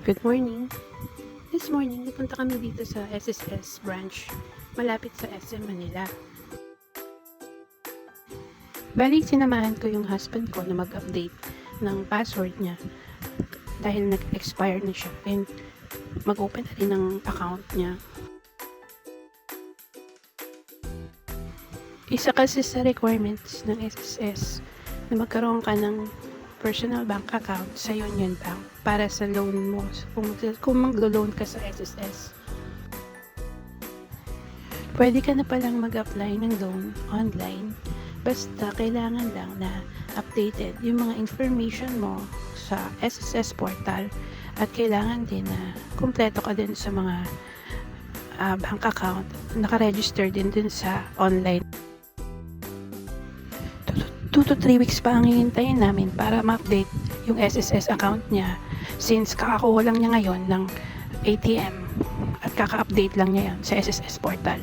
Good morning. This morning, napunta kami dito sa SSS branch, malapit sa SM Manila. Bali, sinamahan ko yung husband ko na mag-update ng password niya dahil nag-expire na siya and mag-open na rin ng account niya. Isa kasi sa requirements ng SSS na magkaroon ka ng personal bank account sa Union Bank para sa loan mo. Kung, kung maglo-loan ka sa SSS. Pwede ka na palang mag-apply ng loan online. Basta kailangan lang na updated yung mga information mo sa SSS portal. At kailangan din na kumpleto ka din sa mga ah, bank account. Nakaregister din din sa online 2 to 3 weeks pa ang hihintayin namin para ma-update yung SSS account niya since kakakuha lang niya ngayon ng ATM at kaka-update lang niya yan sa SSS portal.